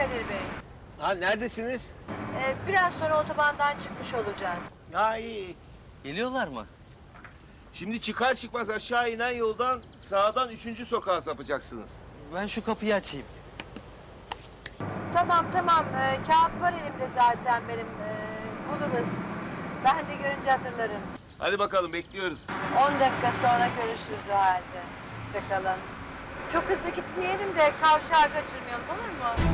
Kadir Bey. Ha neredesiniz? Ee, biraz sonra otobandan çıkmış olacağız. Ha iyi. Geliyorlar mı? Şimdi çıkar çıkmaz aşağı inen yoldan sağdan üçüncü sokağa sapacaksınız. Ben şu kapıyı açayım. Tamam tamam. Ee, kağıt var elimde zaten benim. Ee, buluruz. Ben de görünce hatırlarım. Hadi bakalım bekliyoruz. 10 dakika sonra görüşürüz o halde. Hoşçakalın. Çok hızlı gitmeyelim de kavşağı kaçırmayalım olur mu?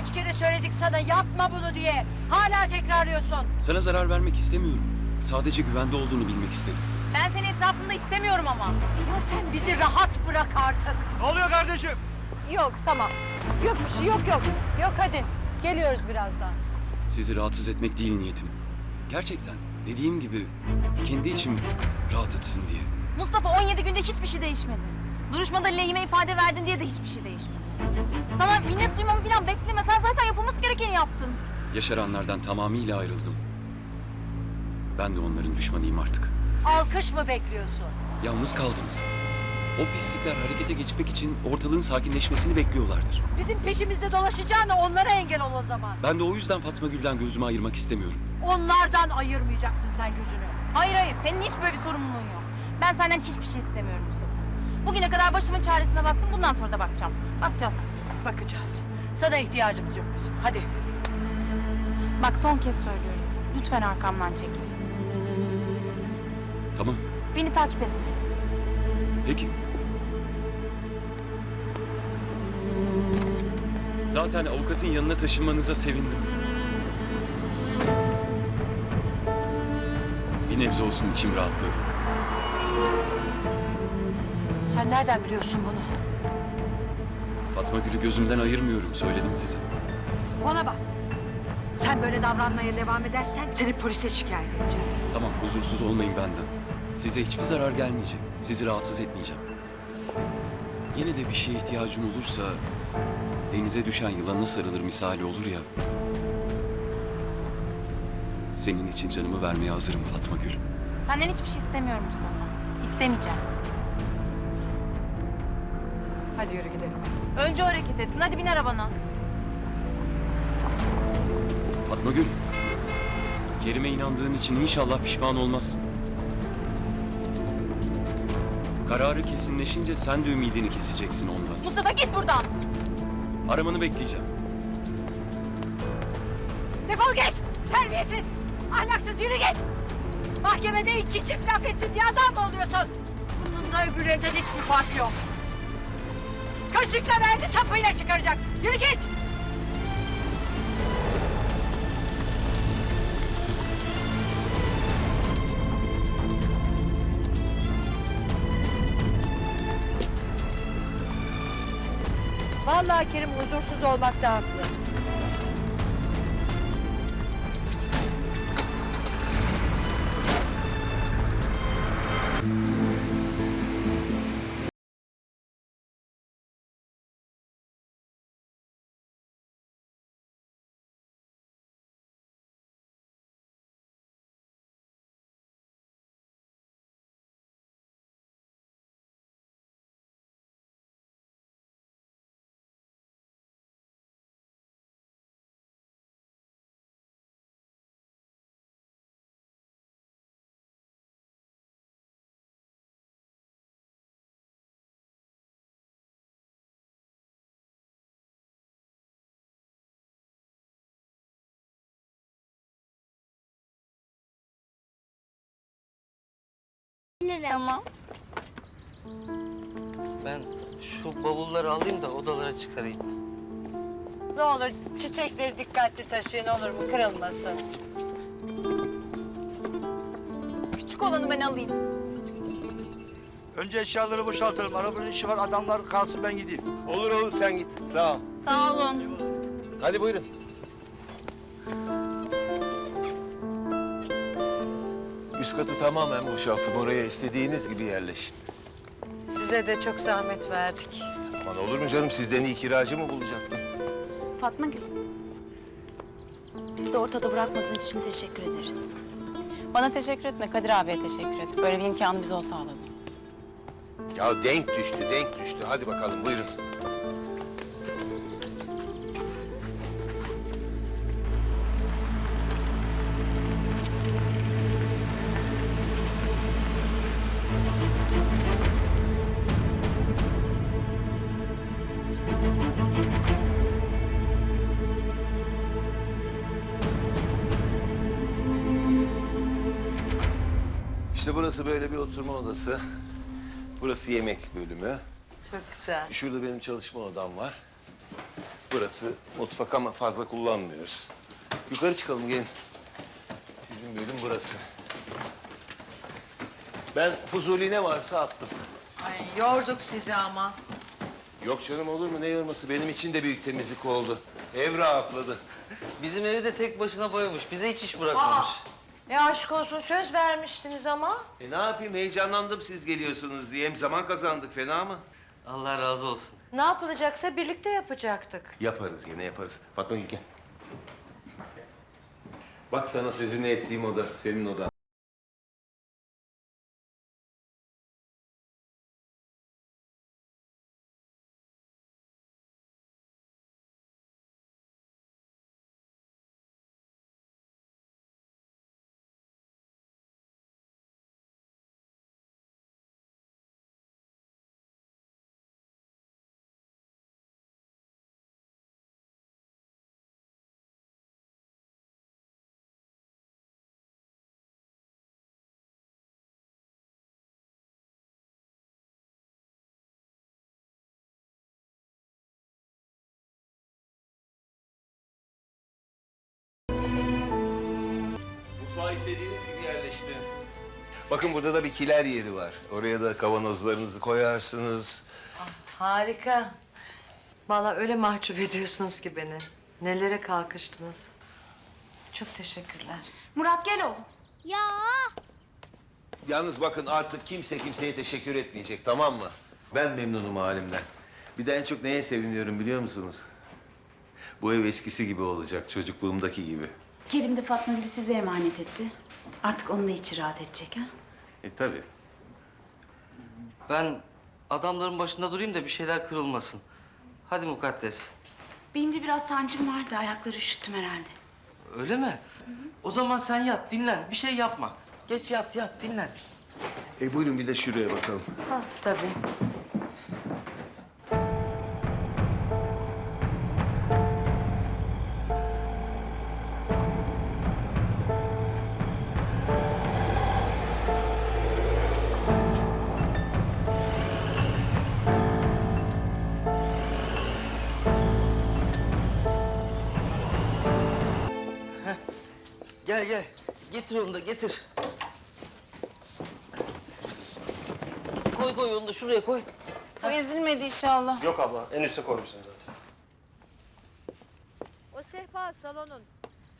Kaç kere söyledik sana yapma bunu diye. Hala tekrarlıyorsun. Sana zarar vermek istemiyorum. Sadece güvende olduğunu bilmek istedim. Ben seni etrafında istemiyorum ama. Ya sen bizi rahat bırak artık. Ne oluyor kardeşim? Yok tamam. Yok bir şey yok yok. Yok hadi. Geliyoruz birazdan. Sizi rahatsız etmek değil niyetim. Gerçekten dediğim gibi kendi içim rahat etsin diye. Mustafa 17 günde hiçbir şey değişmedi. Duruşmada lehime ifade verdin diye de hiçbir şey değişmedi. Sana minnet duymamı falan bekleme. Sen zaten yapılması gerekeni yaptın. Yaşaranlardan tamamıyla ayrıldım. Ben de onların düşmanıyım artık. Alkış mı bekliyorsun? Yalnız kaldınız. O pislikler harekete geçmek için ortalığın sakinleşmesini bekliyorlardır. Bizim peşimizde dolaşacağına onlara engel ol o zaman. Ben de o yüzden Fatma Gül'den gözümü ayırmak istemiyorum. Onlardan ayırmayacaksın sen gözünü. Hayır hayır. Senin hiç böyle bir sorumluluğun yok. Ben senden hiçbir şey istemiyorum Mustafa. Bugüne kadar başımın çaresine baktım. Bundan sonra da bakacağım. Bakacağız. Bakacağız. Sana ihtiyacımız yok bizim. Hadi. Bak son kez söylüyorum. Lütfen arkamdan çekil. Tamam, Beni takip etme. peki. Zaten avukatın yanına taşınmanıza sevindim. Bir nebze olsun içim rahatladı. Sen nereden biliyorsun bunu? Fatma Gül'ü gözümden ayırmıyorum, söyledim size. Bana bak. Sen böyle davranmaya devam edersen seni polise şikayet edeceğim. Tamam, huzursuz olmayın benden. Size hiçbir zarar gelmeyecek. Sizi rahatsız etmeyeceğim. Yine de bir şeye ihtiyacın olursa... ...denize düşen yılana sarılır misali olur ya... ...senin için canımı vermeye hazırım Fatma Gül. Senden hiçbir şey istemiyorum Mustafa. İstemeyeceğim. Hadi yürü gidelim. Önce hareket etsin. Hadi bin arabana. Fatma Gül... ...Kerim'e inandığın için inşallah pişman olmazsın. Kararı kesinleşince sen de ümidini keseceksin ondan. Mustafa git buradan. Aramanı bekleyeceğim. Defol git! Terbiyesiz! Ahlaksız yürü git! Mahkemede iki çift laf ettin diye adam mı oluyorsun? Bununla öbürlerinden hiçbir fark yok. Kaşıkla verdi sapıyla çıkaracak. Yürü git! Vallahi Kerim huzursuz olmakta haklı. Tamam. Ben şu bavulları alayım da odalara çıkarayım. Ne olur çiçekleri dikkatli taşıyın olur mu kırılmasın. Küçük olanı ben alayım. Önce eşyaları boşaltalım. Arabanın işi var. Adamlar kalsın ben gideyim. Olur olur sen git. Sağ ol. Sağ olun. Hadi buyurun. Üst katı tamamen boşalttım. Oraya istediğiniz gibi yerleşin. Size de çok zahmet verdik. Aman olur mu canım? Sizden iyi kiracı mı bulacaktım? Fatma Gül. Bizi de ortada bırakmadığın için teşekkür ederiz. Bana teşekkür etme, Kadir abiye teşekkür et. Böyle bir imkanı bize o sağladı. Ya denk düştü, denk düştü. Hadi bakalım buyurun. Burası böyle bir oturma odası. Burası yemek bölümü. Çok güzel. Şurada benim çalışma odam var. Burası mutfak ama fazla kullanmıyoruz. Yukarı çıkalım gelin. Sizin bölüm burası. Ben Fuzuli ne varsa attım. Ay yorduk sizi ama. Yok canım olur mu ne yorması benim için de büyük temizlik oldu. Ev rahatladı. Bizim evi de tek başına boyamış. Bize hiç iş bırakmamış. E aşk olsun söz vermiştiniz ama. E ne yapayım heyecanlandım siz geliyorsunuz diye. Hem zaman kazandık fena mı? Allah razı olsun. Ne yapılacaksa birlikte yapacaktık. Yaparız gene yaparız. Fatma gel. Bak sana sözünü ettiğim oda senin odan. Mutfağa istediğiniz gibi yerleştirin. Bakın burada da bir kiler yeri var. Oraya da kavanozlarınızı koyarsınız. Harika. Vallahi öyle mahcup ediyorsunuz ki beni. Nelere kalkıştınız. Çok teşekkürler. Murat gel oğlum. Yalnız bakın artık kimse kimseye teşekkür etmeyecek tamam mı? Ben memnunum halimden. Bir de en çok neye seviniyorum biliyor musunuz? Bu ev eskisi gibi olacak, çocukluğumdaki gibi. Kerim de Fatma Gül'ü size emanet etti. Artık onunla içi rahat edecek ha. E tabii. Ben adamların başında durayım da bir şeyler kırılmasın. Hadi mukaddes. Benim de biraz sancım vardı. Ayakları üşüttüm herhalde. Öyle mi? O zaman sen yat, dinlen. Bir şey yapma. Geç yat, yat, dinlen. E buyurun bir de şuraya bakalım. Ha, tabii. Gel gel. Getir onu da getir. Koy koy onu da şuraya koy. Bu ezilmedi inşallah. Yok abla. En üste koymuşsun zaten. O sehpa salonun.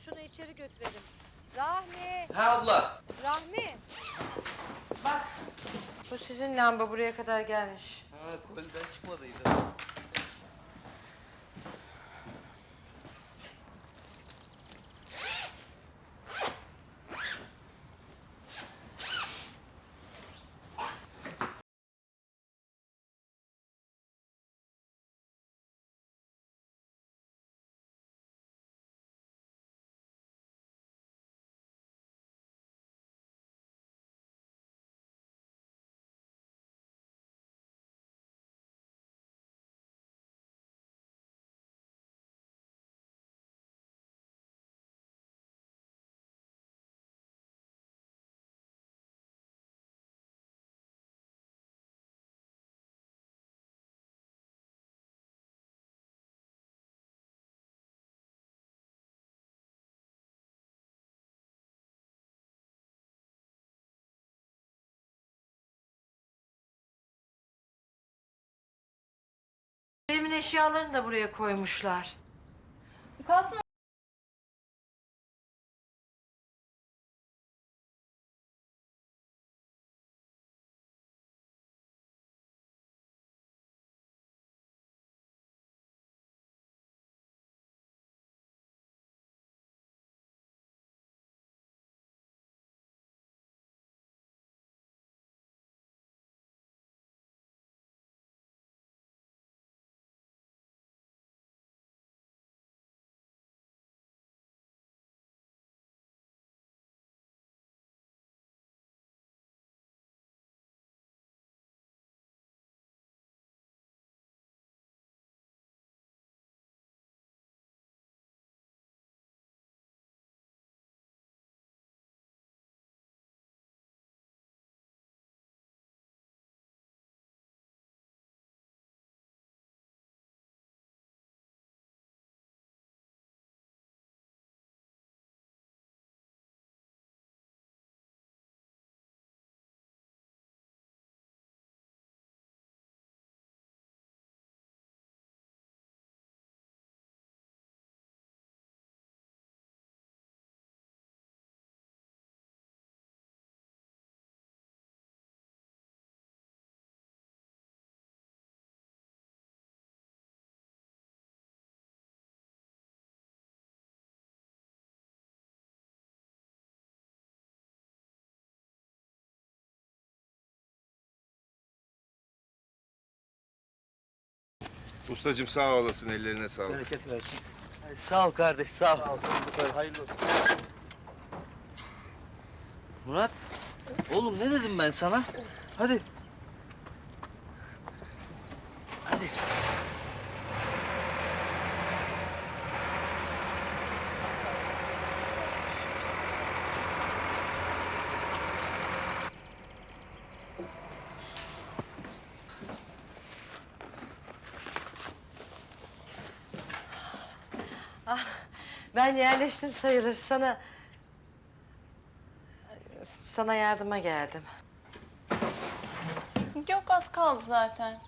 Şunu içeri götürelim. Rahmi, Ha abla. Rahmi. Bak, bu sizin lamba buraya kadar gelmiş. Ha koliden çıkmadıydı. Evimin eşyalarını da buraya koymuşlar. Kalsın Ustacığım sağ olasın ellerine sağlık. Bereket versin. Ay, Sağ ol kardeş sağ ol. Sağ ol, siz de sağ ol. Hayırlı olsun. Murat. Oğlum ne dedim ben sana? Hadi. Ben yerleştim sayılır. Sana... Sana yardıma geldim. Yok az kaldı zaten.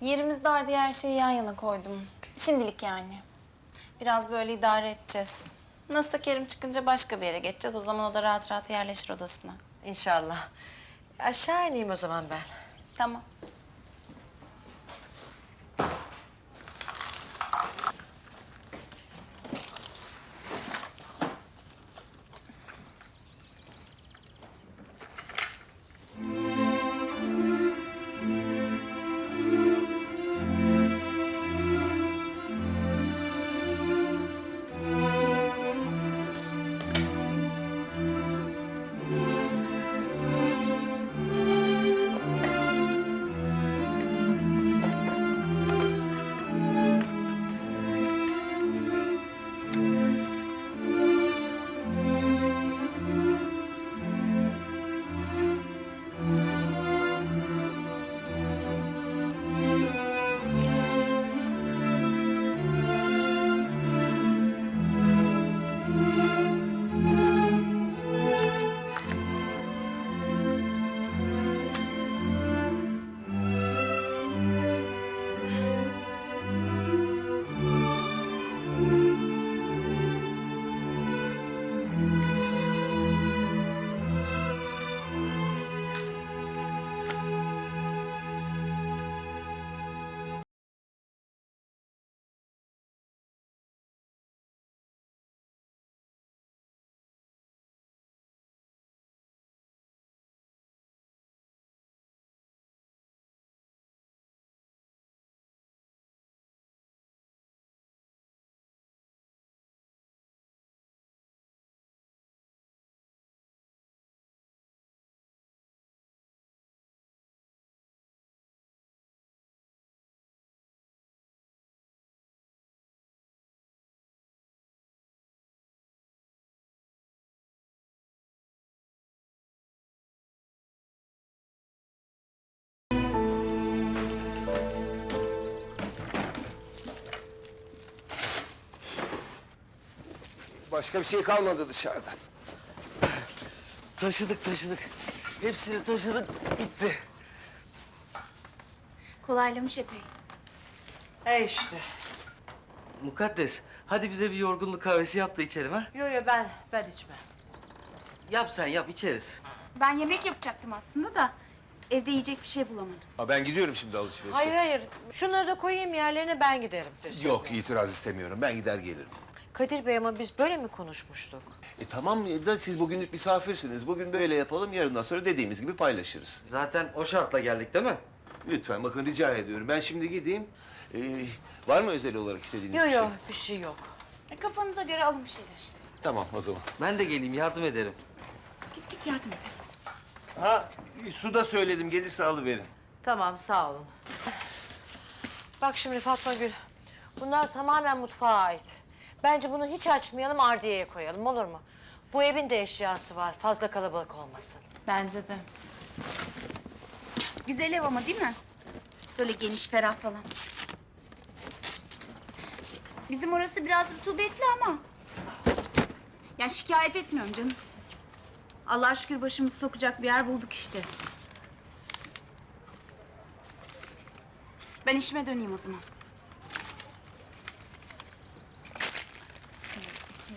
Yerimiz dar diye her şeyi yan yana koydum. Şimdilik yani. Biraz böyle idare edeceğiz. Nasılsa Kerim çıkınca başka bir yere geçeceğiz. O zaman o da rahat rahat yerleşir odasına. İnşallah. Aşağı ineyim o zaman ben. Tamam. Başka bir şey kalmadı dışarıda. Taşıdık taşıdık. Hepsini taşıdık. Bitti. Kolaylamış epey. E işte. Mukaddes, hadi bize bir yorgunluk kahvesi yap da içelim ha. Yo yo ben, ben içmem. Yap sen yap içeriz. Ben yemek yapacaktım aslında da evde yiyecek bir şey bulamadım. Ha, ben gidiyorum şimdi alışverişe. Hayır hayır. Şunları da koyayım yerlerine ben giderim. Yok itiraz istemiyorum. Ben gider gelirim. Kadir Bey ama biz böyle mi konuşmuştuk? E tamam da siz bugünlük misafirsiniz. Bugün böyle yapalım. Yarından sonra dediğimiz gibi paylaşırız. Zaten o şartla geldik değil mi? Lütfen bakın rica ediyorum. Ben şimdi gideyim. Ee, var mı özel olarak istediğiniz Yo bir yo şey? bir şey yok. E, Kafanıza göre alın bir şeyler işte. Tamam o zaman. Ben de geleyim yardım ederim. Git git yardım et. Ha su da söyledim. Gelirse alıverin. Tamam sağ olun. Bak şimdi Fatma Gül. Bunlar tamamen mutfağa ait. Bence bunu hiç açmayalım ardiyeye koyalım olur mu? Bu evin de eşyası var. Fazla kalabalık olmasın. Bence de. Güzel ev ama değil mi? Böyle geniş, ferah falan. Bizim orası biraz rutubetli ama. Yani şikayet etmiyorum canım. Allah'a şükür başımızı sokacak bir yer bulduk işte. Ben işime döneyim o zaman.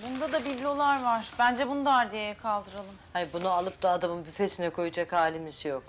Bunda da biblolar var. Bence bunu da ardiyeye kaldıralım. Hayır bunu alıp da adamın büfesine koyacak halimiz yok.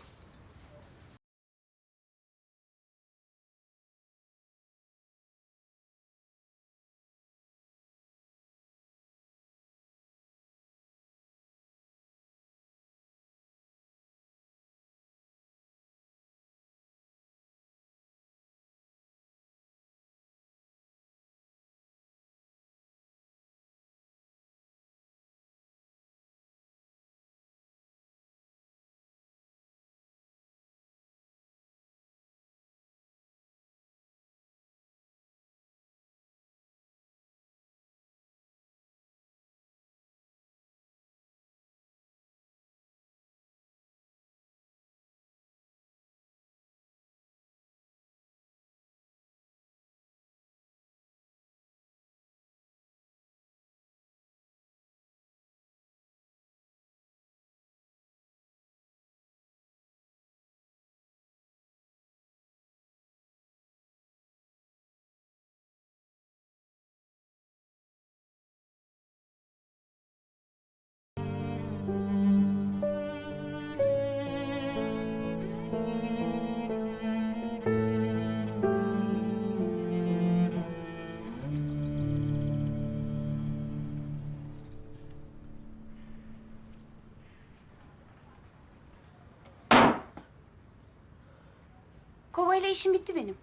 Kovayla işim bitti benim.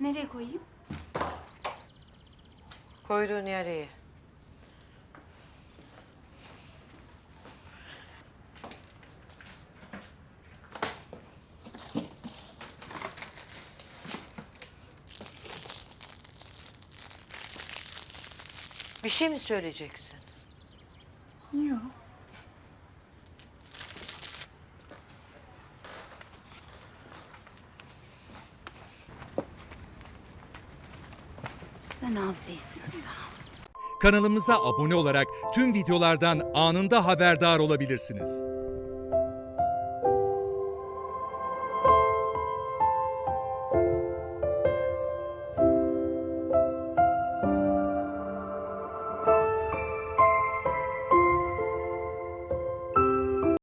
Nereye koyayım? Koyduğun yer iyi. Bir şey mi söyleyeceksin? Yok. Sen az değilsin ol. Kanalımıza abone olarak tüm videolardan anında haberdar olabilirsiniz.